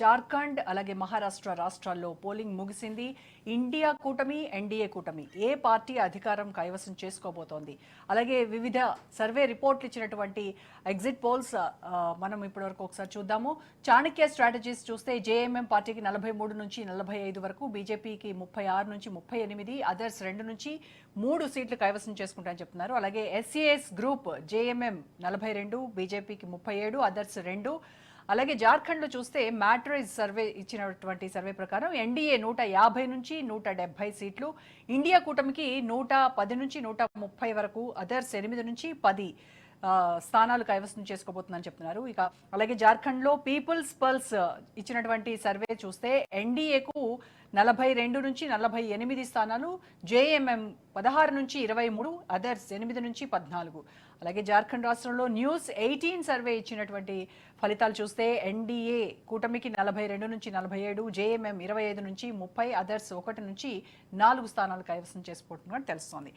జార్ఖండ్ అలాగే మహారాష్ట్ర రాష్ట్రాల్లో పోలింగ్ ముగిసింది. ఇండియా కూటమి ఎన్డీఏ కూటమి ఏ పార్టీ అధికారం కైవసం చేసుకోబోతోంది? అలాగే వివిధ సర్వే రిపోర్ట్లు ఇచ్చినటువంటి ఎగ్జిట్ పోల్స్ మనం ఇప్పటివరకు ఒకసారి చూద్దాము. చాణక్య స్ట్రాటజీస్ చూస్తే జేఎంఎం పార్టీకి నలభై మూడు నుంచి నలభై ఐదు వరకు బీజేపీకి ముప్పై ఆరు నుంచి ముప్పై ఎనిమిది అదర్స్ రెండు నుంచి మూడు సీట్లు కైవసం చేసుకుంటారని చెప్తున్నారు. అలాగే ఎస్సీఎస్ గ్రూప్ జేఎంఎం నలభై రెండు బీజేపీకి ముప్పై ఏడు అదర్స్ రెండు అలాగే జార్ఖండ్లో చూస్తే మ్యాట్రైజ్ సర్వే ఇచ్చినటువంటి సర్వే ప్రకారం ఎన్డీఏ నూట యాభై నుంచి నూట డెబ్బై సీట్లు ఇండియా కూటమికి నూట పది నుంచి నూట ముప్పై వరకు అదర్స్ ఎనిమిది నుంచి పది. స్థానాలు కైవసం చేసుకోబోతుందని చెప్తున్నారు. ఇక అలాగే జార్ఖండ్లో పీపుల్స్ పల్స్ ఇచ్చినటువంటి సర్వే చూస్తే ఎన్డీఏకు నలభై రెండు నుంచి నలభై ఎనిమిది స్థానాలు జేఎంఎం పదహారు నుంచి ఇరవై మూడు అదర్స్ ఎనిమిది నుంచి పద్నాలుగు. అలాగే జార్ఖండ్ రాష్ట్రంలో న్యూస్ ఎయిటీన్ సర్వే ఇచ్చినటువంటి ఫలితాలు చూస్తే ఎన్డీఏ కూటమికి నలభై రెండు నుంచి నలభై ఏడు జేఎంఎం ఇరవై ఐదు నుంచి ముప్పై అదర్స్ ఒకటి నుంచి నాలుగు స్థానాలు కైవసం చేసుకుంటున్నట్టు తెలుస్తోంది.